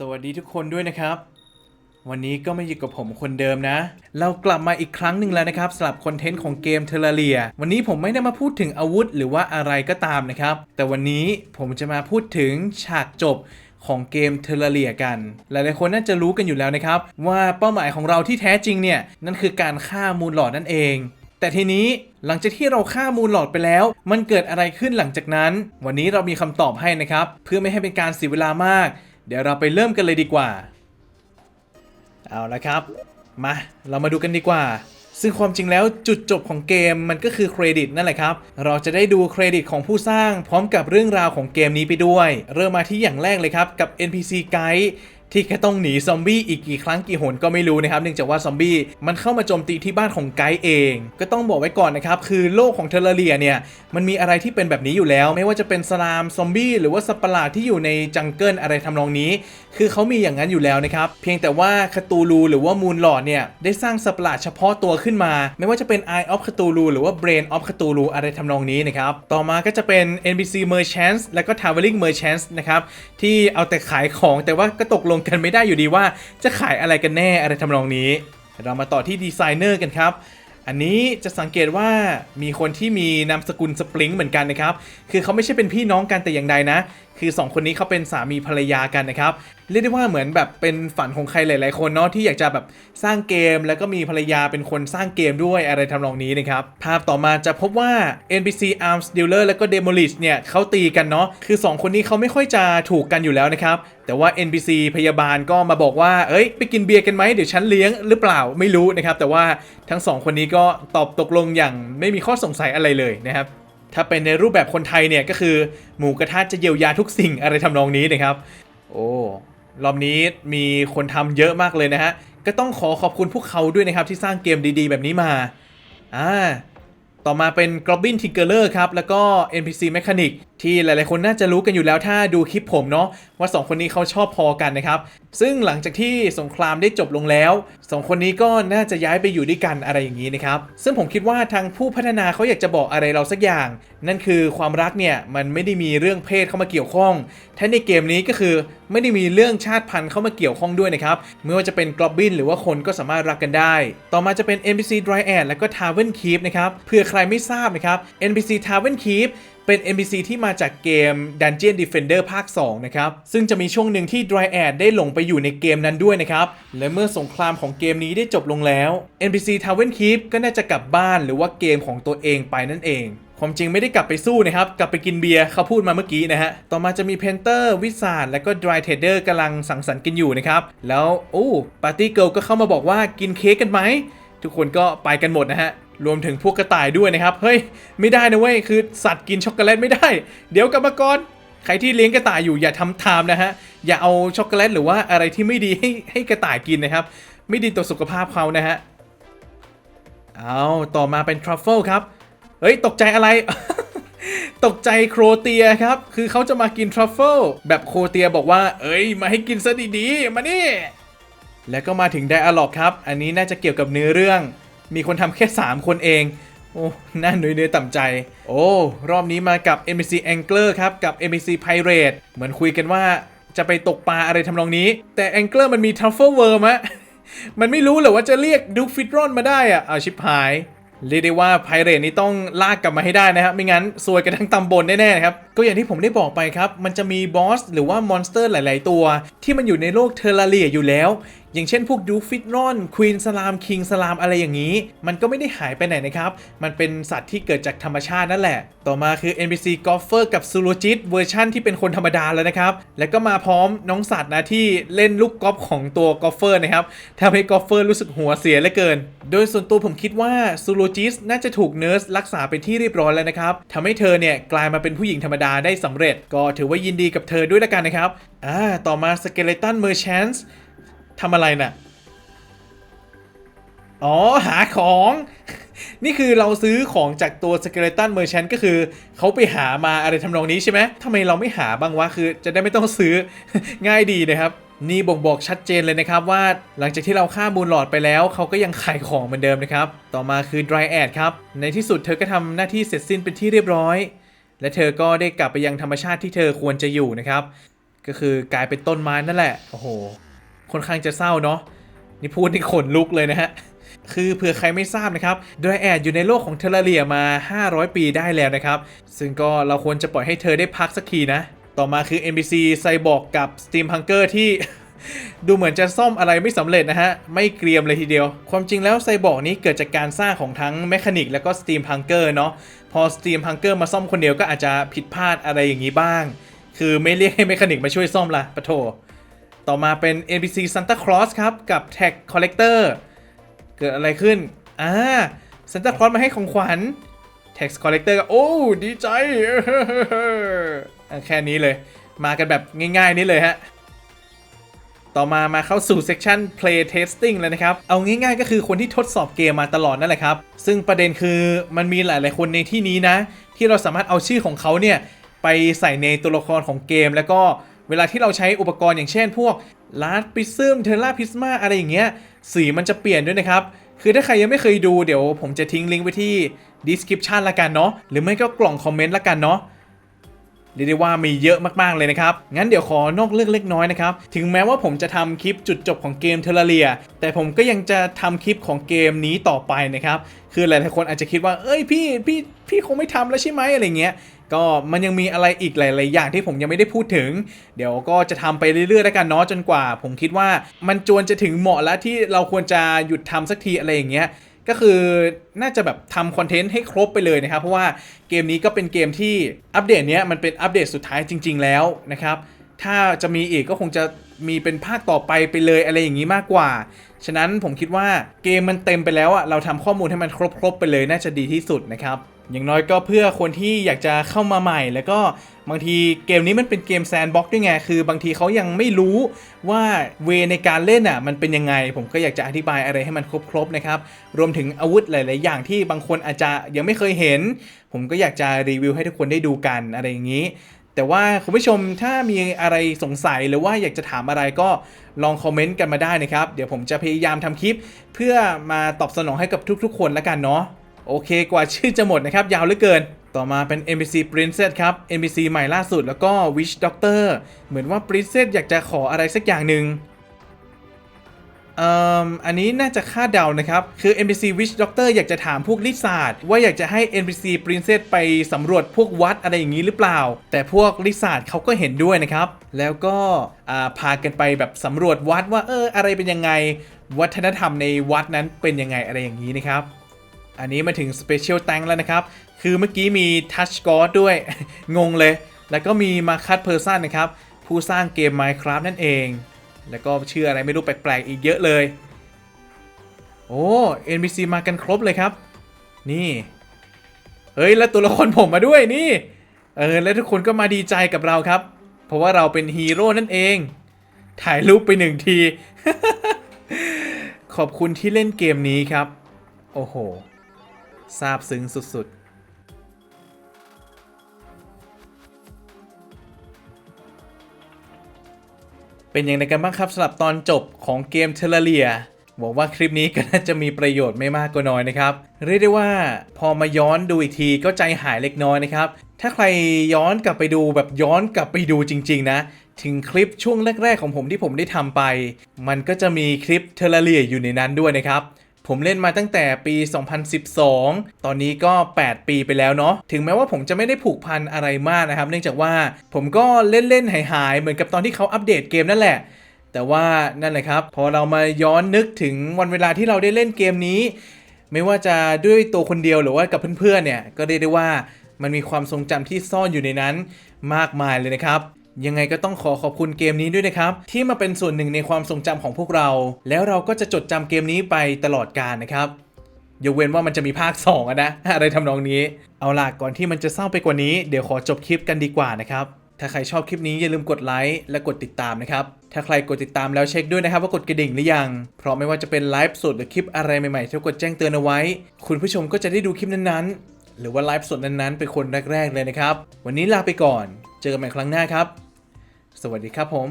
สวัสดีทุกคนด้วยนะครับ วันนี้ก็มาอยู่กับผมคนเดิมนะ เรากลับมาอีกครั้งหนึ่งแล้วนะครับสำหรับคอนเทนต์ของเกมเทเลเรีย วันนี้ผมไม่ได้มาพูดถึงอาวุธหรือว่าอะไรก็ตามนะครับ แต่วันนี้ผมจะมาพูดถึงฉากจบของเกมเทเลเรียกัน หลายๆคนน่าจะรู้กันอยู่แล้วนะครับ ว่าเป้าหมายของเราที่แท้จริงเนี่ย นั่นคือการฆ่ามูลหลอดนั่นเองแต่ทีนี้หลังจากที่เราฆ่ามูลหลอดไปแล้ว มันเกิดอะไรขึ้นหลังจากนั้น วันนี้เรามีคำตอบให้นะครับ เพื่อไม่ให้เป็นการเสียเวลามาก เดี๋ยวเราไปเริ่มกันเลยดีกว่า เอาละครับ มา เรามาดูกันดีกว่า ซึ่งความจริงแล้วจุดจบของเกมมันก็คือเครดิตนั่นแหละครับ เราจะได้ดูเครดิตของผู้สร้างพร้อมกับเรื่องราวของเกมนี้ไปด้วย เริ่มมาที่อย่างแรกเลยครับกับ NPC guide ที่แค่ต้องหนีซอมบี้อีกกี่ครั้งกี่หนก็ไม่รู้นะครับเนื่องจากว่าซอมบี้มันเข้ามาโจมตีที่บ้านของไกด์เอง ก็ต้องบอกไว้ก่อนนะครับคือโลกของเทเลเรียเนี่ยมันมีอะไรที่เป็นแบบนี้อยู่แล้ว ไม่ว่าจะเป็นสลามซอมบี้หรือว่าสัตว์ประหลาดที่อยู่ในจังเกิลอะไรทำนองนี้ คือเขามีอย่างนั้นอยู่แล้วนะครับเพียงแต่ว่าคาตูลูหรือว่ามูนหลอดเนี่ยได้สร้างสัตว์ประหลาดเฉพาะตัวขึ้นมา ไม่ว่าจะเป็น Eye of Cthulhu หรือว่า Brain of Cthulhu อะไรทำนองนี้นะครับต่อมาก็จะเป็น NPC Merchants และก็ Traveling Merchants นะครับที่เอาแต่ขายของแต่ว่าก็ตกลงกันไม่ได้อยู่ดีว่าจะขายอะไรกันแน่อะไรทำนองนี้ เรามาต่อที่ดีไซเนอร์กันครับ อันนี้จะสังเกตว่ามีคนที่มีนามสกุลสปริงเหมือนกันนะครับ คือเขาไม่ใช่เป็นพี่น้องกันแต่อย่างใดนะ คือ 2 คนนี้เขาเป็นสามีภรรยากันนะครับ เรียกได้ว่าเหมือนแบบเป็นฝันของใครหลาย ๆ คนเนาะที่อยากจะแบบสร้างเกม แล้วก็มีภรรยาเป็นคนสร้างเกมด้วยอะไรทำนองนี้นะครับ ภาพต่อมาจะพบว่า NPC Arms Dealer แล้วก็ Demolish เนี่ยเขาตีกันเนาะคือ 2 คนนี้เขาไม่ค่อยจะถูกกันอยู่แล้วนะครับแต่ว่า NPC พยาบาลก็มาบอกว่า เอ้ย ไปกินเบียร์กันไหม เดี๋ยวฉันเลี้ยงหรือเปล่า ไม่รู้นะครับ แต่ว่าทั้งสองคนนี้ก็ตอบตกลงอย่างไม่มีข้อสงสัยอะไรเลยนะครับ ถ้าเป็นในรูปแบบคนไทยเนี่ยก็คือหมูกระทะจะเยียวยาทุกสิ่งอะไรทำนองนี้นะครับ โอ้รอบนี้มีคนทำเยอะมากเลยนะฮะ ก็ต้องขอขอบคุณพวกเขาด้วยนะครับที่สร้างเกมดีๆ แบบนี้มา อ่า ต่อมาเป็น Goblin Tinkerer ครับ แล้วก็ NPC Mechanic ที่หลายๆคนน่าจะรู้กันอยู่แล้วถ้าดูคลิปผมเนาะว่า 2 คนนี้เขาชอบพอกันนะครับ ซึ่งหลังจากที่สงครามได้จบลงแล้ว 2 คนนี้ก็น่าจะย้ายไปอยู่ด้วยกันอะไรอย่างนี้นะครับ ซึ่งผมคิดว่าทางผู้พัฒนาเขาอยากจะบอกอะไรเราสักอย่าง นั่นคือความรักเนี่ยมันไม่ได้มีเรื่องเพศเข้ามาเกี่ยวข้องถ้าในเกมนี้ก็คือไม่ได้มีเรื่องชาติพันธุ์เข้ามาเกี่ยวข้องด้วยนะครับไม่ว่าจะเป็นกรอบบินหรือว่าคนก็สามารถรักกันได้ ต่อมาจะเป็น NPC Dryad แล้วก็ Tavern Keep นะครับเผื่อใครไม่ทราบนะครับ NPC Tavern Keep เป็น NPC ที่มาจากเกม Dungeon Defender ภาค 2 นะครับ ซึ่งจะมีช่วงหนึ่งที่ Dryad ได้หลงไปอยู่ในเกมนั้นด้วยนะครับ และเมื่อสงครามของเกมนี้ได้จบลงแล้ว NPC Tavern Keep ก็น่าจะกลับบ้านหรือว่าเกมของตัวเองไปนั่นเอง ความจริงไม่ได้กลับไปสู้นะครับ กลับไปกินเบียร์เขาพูดมาเมื่อกี้นะฮะ ต่อมาจะมีเพนเตอร์วิสาดและก็ Dry Trader กำลังสังสรรค์กันอยู่นะครับ แล้วโอ้ปาร์ตี้เกิลก็เข้ามาบอกว่ากินเค้กกันไหมทุกคนก็ไปกันหมดนะฮะ รวมถึงพวกกระต่ายด้วยนะครับ เฮ้ย ไม่ได้นะเว้ย คือสัตว์กินช็อกโกแลตไม่ได้ เดี๋ยวกลับมาก่อนใครที่เลี้ยงกระต่ายอยู่อย่าทำตามนะฮะ อย่าเอาช็อกโกแลตหรือว่าอะไรที่ไม่ดีให้ให้กระต่ายกินนะครับ ไม่ดีต่อสุขภาพเขานะฮะ เอาต่อมาเป็นทรัฟเฟิลครับ เฮ้ย ตกใจอะไร ตกใจโครเตียครับ คือเขาจะมากินทรัฟเฟิลแบบโครเตียบอกว่า เอ้ย มาให้กินซะดีๆ มานี่ แล้วก็มาถึงไดอะล็อกครับ อันนี้น่าจะเกี่ยวกับเนื้อเรื่อง มีคนทำแค่ 3 คนเอง โอ้น่าหนุยเนื้อต่ำใจ โอ้รอบนี้มากับ NPC Angler ครับ กับ NPC Pirate เหมือนคุยกันว่าจะไปตกปลาอะไรทำนองนี้ แต่ Angler มันมี Truffle Worm อะมันไม่รู้เหรอว่าจะเรียกดูฟิตรอนมาได้อะเอาชิบหาย เรียกได้ว่าไพเรตนี่ต้องลากกลับมาให้ได้นะครับ ไม่งั้นซวยกันทั้งตำบลแน่ๆครับก็อย่างที่ผมได้บอกไปครับ มันจะมีบอสหรือว่ามอนสเตอร์หลาย ๆ ตัว ที่มันอยู่ในโลกเทอร์ราเรียอยู่แล้ว อย่างเช่นพวกดูฟิตรอนควีนสลามคิงสลามอะไรอย่างนี้ มันก็ไม่ได้หายไปไหนนะครับ มันเป็นสัตว์ที่เกิดจากธรรมชาตินั่นแหละ ต่อมาคือ NPC g o l f e r กับซูโรจิตเวอร์ชั่นที่เป็นคนธรรมดาแล้วนะครับ แล้วก็มาพร้อมน้องสัตว์นะที่เล่นลูกกอล์ฟของตัวกอล์ฟเฟอร์นะครับทำให้กอล์ฟเฟอร์รู้สึกหัวเสียเหลือเกิน โดยส่วนตัวผมคิดว่าซูโรจิสน่าจะถูกเนิร์สรักษาเป็นที่เรียบร้อยแล้วนะครับทำให้เธอเนี่ยกลายมาเป็นผู้หญิงธรรมดาได้สำเร็จ ก็ถือว่ายินดีกับเธอด้วยละกันนะครับ อ่า ต่อมา Skeleton Merchants ทำอะไรน่ะ อ๋อ หาของ นี่คือเราซื้อของจากตัว Skeleton Merchant ก็คือ เขาไปหามาอะไรทำนองนี้ใช่ไหมทำไมเราไม่หาบ้างวะ คือจะได้ไม่ต้องซื้อง่ายดีนะครับนี่บ่งบอกชัดเจนเลยนะครับว่าหลังจากที่เราฆ่ามูลหลอดไปแล้ว เขาก็ยังขายของเหมือนเดิมนะครับ ต่อมาคือ Dryad ครับ ในที่สุดเธอก็ทำหน้าที่เสร็จสิ้นเป็นที่เรียบร้อย และเธอก็ได้กลับไปยังธรรมชาติที่เธอควรจะอยู่นะครับ ก็คือกลายเป็นต้นไม้นั่นแหละ โอ้โห ค่อนข้างจะเศร้าเนาะ นี่พูดนี่ขนลุกเลยนะฮะ คือเผื่อใครไม่ทราบนะครับดรแอดอยู่ในโลกของเทเลเรียมา 500 ปีได้แล้วนะครับ ซึ่งก็เราควรจะปล่อยให้เธอได้พักสักทีนะ ต่อมาคือ NPC ไซบอร์กกับ Steam Hunker ที่ดูเหมือนจะซ่อมอะไรไม่สำเร็จนะฮะ ไม่เกรียมเลยทีเดียว ความจริงแล้วไซบอร์กนี้เกิดจากการสร้างของทั้งแมคานิกแล้วก็ Steam Hunker เนาะ พอ Steam Hunker มาซ่อมคนเดียวก็อาจจะผิดพลาดอะไรอย่างนี้บ้าง คือไม่เรียกให้แมคานิกมาช่วยซ่อมละปะโถ ต่อมาเป็น NPC Santa Claus ครับ กับ Tag Collector เกิดอะไรขึ้น อ่า Santa Claus มาให้ของขวัญ Tax Collector ก็โอ้ ดีใจ แค่นี้เลย มากันแบบง่ายๆนี่เลยฮะ ต่อมามาเข้าสู่เซ c ชัน Play Testing แล้วนะครับ เอาง่ายๆก็คือคนที่ทดสอบเกมมาตลอดนั่นแหละครับ ซึ่งประเด็นคือมันมีหลายๆคนในที่นี้นะ ที่เราสามารถเอาชื่อของเขาเนี่ยไปใส่ในตัวละครของเกม แล้วก็เวลาที่เราใช้อุปกรณ์อย่างเช่น พวกลาร์ดพิซึมเทอร่าพิสมาอะไรอย่างเงี้ยสีมันจะเปลี่ยนด้วยนะครับ คือถ้าใครยังไม่เคยดูเดี๋ยวผมจะทิ้งลิงก์ไว้ที่ description ละกันเนาะหรือไม่ก็กล่องคอมเมนต์ละกันเนาะ เรียกได้ว่ามีเยอะมากๆเลยนะครับ งั้นเดี๋ยวขอนอกเรื่องเล็กน้อยนะครับ ถึงแม้ว่าผมจะทำคลิปจุดจบของเกมเทเลเรีย แต่ผมก็ยังจะทำคลิปของเกมนี้ต่อไปนะครับ คือหลายๆคนอาจจะคิดว่า เอ้ยพี่พี่พี่คงไม่ทำแล้วใช่ไหมอะไรเงี้ย ก็มันยังมีอะไรอีกหลาย ๆ อย่างที่ผมยังไม่ได้พูดถึง เดี๋ยวก็จะทำไปเรื่อย ๆ แล้วกันเนาะจนกว่า ผมคิดว่ามันจวนจะถึงเหมาะแล้วที่เราควรจะหยุดทำสักทีอะไรอย่างเงี้ย ก็คือน่าจะแบบทำคอนเทนต์ให้ครบไปเลยนะครับ เพราะว่าเกมนี้ก็เป็นเกมที่อัปเดตเนี้ยมันเป็นอัปเดตสุดท้ายจริง ๆ แล้วนะครับ ถ้าจะมีอีกก็คงจะมีเป็นภาคต่อไปไปเลยอะไรอย่างนี้มากกว่า ฉะนั้นผมคิดว่าเกมมันเต็มไปแล้วอะเราทำข้อมูลให้มันครบๆไปเลยน่าจะดีที่สุดนะครับอย่างน้อยก็เพื่อคนที่อยากจะเข้ามาใหม่ แล้วก็บางทีเกมนี้มันเป็นเกมแซนด์บ็อกซ์ด้วยไง คือบางทีเขายังไม่รู้ว่าเวในการเล่นอะมันเป็นยังไง ผมก็อยากจะอธิบายอะไรให้มันครบๆนะครับ รวมถึงอาวุธหลาย ๆ อย่างที่บางคนอาจจะยังไม่เคยเห็น ผมก็อยากจะรีวิวให้ทุกคนได้ดูกันอะไรอย่างนี้ แต่ว่าคุณผู้ชมถ้ามีอะไรสงสัยหรือว่าอยากจะถามอะไรก็ลองคอมเมนต์กันมาได้นะครับ เดี๋ยวผมจะพยายามทำคลิป เพื่อมาตอบสนองให้กับทุกๆ คนละกันเนาะโอเคกว่าชื่อจะหมดนะครับ ยาวเหลือเกิน ต่อมาเป็น NPC Princess ครับ NPC ใหม่ล่าสุดแล้วก็ Witch Doctor เหมือนว่า Princess อยากจะขออะไรสักอย่างหนึ่ง อันนี้น่าจะคาดเดานะครับ คือ NPC Witch Doctor อยากจะถามพวกลิซ่าว่าอยากจะให้ NPC Princess ไปสำรวจพวกวัดอะไรอย่างนี้หรือเปล่า แต่พวกลิซ่าเขาก็เห็นด้วยนะครับ แล้วก็พากันไปแบบสำรวจวัดว่าเอออะไรเป็นยังไง วัฒนธรรมในวัดนั้นเป็นยังไงอะไรอย่างนี้นะครับ อันนี้มาถึง Special Tank แล้วนะครับ คือเมื่อกี้มี Touch God ด้วย งงเลย แล้วก็มีมาคั t Person นะครับ ผู้สร้างเกม Minecraft นั่นเอง แล้วก็ชื่ออะไรไม่รู้แปลกๆอีกเยอะเลย โอ้ NPC มากันครบเลยครับ นี่ เฮ้ย แล้วตัวละครผมมาด้วยนี่ เออ แล้วทุกคนก็มาดีใจกับเราครับ เพราะว่าเราเป็นฮีโร่นั่นเอง ถ่ายรูปไปหนึ่งที ขอบคุณที่เล่นเกมนี้ครับ โอ้โหซาบซึ้งสุดๆ เป็นอย่างไรกันบ้างครับสำหรับตอนจบของเกมเทเลเลียหวังว่าคลิปนี้ก็น่าจะมีประโยชน์ไม่มากก็น้อยนะครับ เรียกได้ว่าพอมาย้อนดูอีกทีก็ใจหายเล็กน้อยนะครับ ถ้าใครย้อนกลับไปดูแบบย้อนกลับไปดูจริง ๆ นะ ถึงคลิปช่วงแรก ๆ ของผมที่ผมได้ทำไป มันก็จะมีคลิปเทเลเลียอยู่ในนั้นด้วยนะครับ ผมเล่นมาตั้งแต่ปี 2012 ตอนนี้ก็ 8 ปีไปแล้วเนาะ ถึงแม้ว่าผมจะไม่ได้ผูกพันอะไรมากนะครับ เนื่องจากว่าผมก็เล่นๆหายๆเหมือนกับตอนที่เขาอัปเดตเกมนั่นแหละ แต่ว่านั่นแหละครับ พอเรามาย้อนนึกถึงวันเวลาที่เราได้เล่นเกมนี้ ไม่ว่าจะด้วยตัวคนเดียวหรือว่ากับเพื่อนๆเนี่ย ก็เรียกได้ว่ามันมีความทรงจำที่ซ่อนอยู่ในนั้นมากมายเลยนะครับ ยังไงก็ต้องขอขอบคุณเกมนี้ด้วยนะครับ ที่มาเป็นส่วนหนึ่งในความทรงจำของพวกเรา แล้วเราก็จะจดจำเกมนี้ไปตลอดกาลนะครับยกเว้นว่ามันจะมีภาค2อะนะ อะไรทำนองนี้ เอาล่ะก่อนที่มันจะเศร้าไปกว่านี้ เดี๋ยวขอจบคลิปกันดีกว่านะครับ ถ้าใครชอบคลิปนี้อย่าลืมกดไลค์และกดติดตามนะครับ ถ้าใครกดติดตามแล้วเช็คด้วยนะครับ ว่ากดกระดิ่งหรือยัง เพราะไม่ว่าจะเป็นไลฟ์สดหรือคลิปอะไรใหม่ๆที่กดแจ้งเตือนเอาไว้ คุณผู้ชมก็จะได้ดูคลิปนั้นๆ หรือว่าไลฟ์สดนั้นๆเป็นคนแรกๆเลยนะครับ วันนี้ลาไปก่อน เจอกันใหม่ครั้งหน้าครับ สวัสดีครับผม